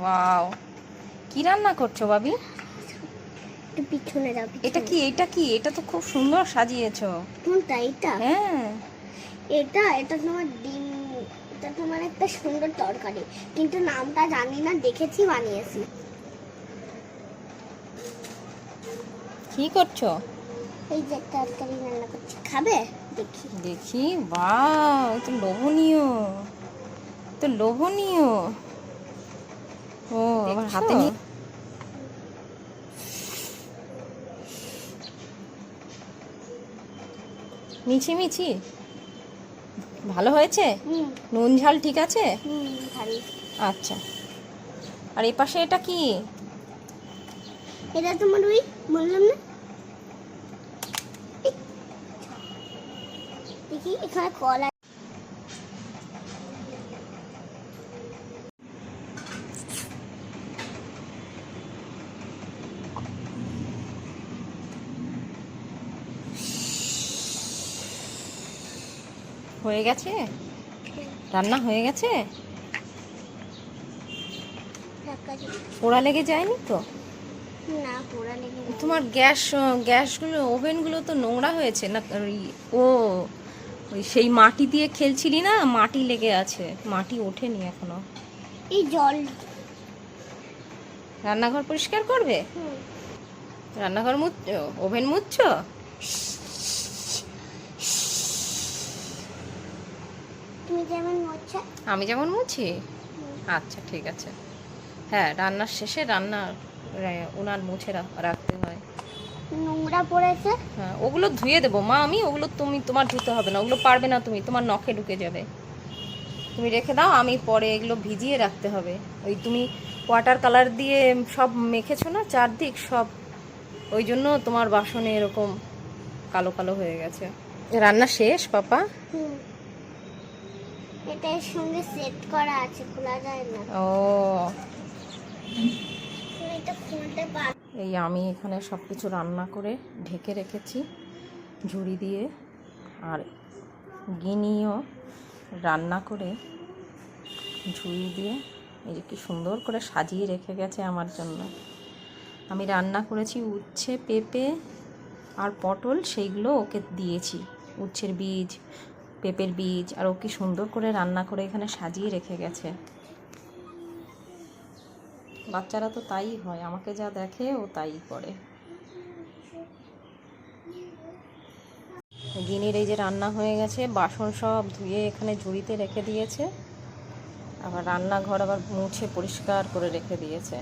Wow. কি রান্না করছ বাবি একটু পিছনে যাও এটা কি এটা কি? এটা তো খুব সুন্দর সাজিয়েছো। কোনটা? এটা? হ্যাঁ। এটা এটা তোমার ডিম এটা তোমার একটা সুন্দর তরকারি। কিন্তু নামটা জানি না দেখেছি বানিয়েছি। কি করছ? এই যে তরকারি রান্না করছি। খাবে? দেখি। দেখি বাহ তো লোভনীয়। তো লোভনীয়। ও আবার হাতে মিছি মিছি। ভালো হয়েছে? নুন ঝাল ঠিক আছে? আচ্ছা। আর এ পাশে এটা কি? এটা তোমার ওই বললাম না? দেখি এখানে কলা হয়ে গেছে? রান্না হয়ে গেছে? পোড়া লেগে যায়নি তো? না পোড়া লেগে তোমার গ্যাস গ্যাসগুলো ওভেনগুলো তো নোংরা হয়েছে না? ওই ও ওই সেই মাটি দিয়ে খেলছিলি না? মাটি লেগে আছে। মাটি ওঠেনি এখনও। এই জল। রান্নাঘর পরিষ্কার করবে। রান্নাঘর মুছ ওভেন মুছছ তুমি যেমন মোছা আমি যেমন মুছি? আচ্ছা ঠিক আছে। হ্যাঁ রান্নার শেষে রান্না রা- উনার মুছে রাখতে হয়। নোংরা পড়েছে। হ্যাঁ ওগুলো ধুয়ে দেবো। মা আমি ওগুলো তুমি তোমার ধুতে হবে না। ওগুলো পারবে না তুমি। তোমার নখে ঢুকে যাবে। তুমি রেখে দাও আমি পরে এগুলো ভিজিয়ে রাখতে হবে। ওই তুমি ওয়াটার কালার দিয়ে সব মেখেছো না চারদিক সব? ওই জন্য তোমার বাসনে এরকম কালো কালো হয়ে গেছে। রান্না শেষ পাপা? হুম। এটা সঙ্গে সেট করা আছে খোলা যায় না। ও। তুমি এটা খুলতে পার এই আমি এখানে সব কিছু রান্না করে ঢেকে রেখেছি ঝুড়ি দিয়ে। আর গিনিও রান্না করে ঝুড়ি দিয়ে এই যে কি সুন্দর করে সাজিয়ে রেখে গেছে আমার জন্য। আমি রান্না করেছি উচ্ছে পেঁপে আর পটল সেইগুলো ওকে দিয়েছি উচ্ছের বীজ পেঁপের বীজ, আর ও কি সুন্দর করে রান্না করে এখানে সাজিয়ে রেখে গেছে। বাচ্চারা তো তাই হয়, আমাকে যা দেখে ও তাই করে। গিনির এই যে রান্না হয়ে গেছে, বাসন সব ধুয়ে এখানে ঝুড়িতে রেখে দিয়েছে। আবার রান্নাঘর আবার মুছে পরিষ্কার করে রেখে দিয়েছে।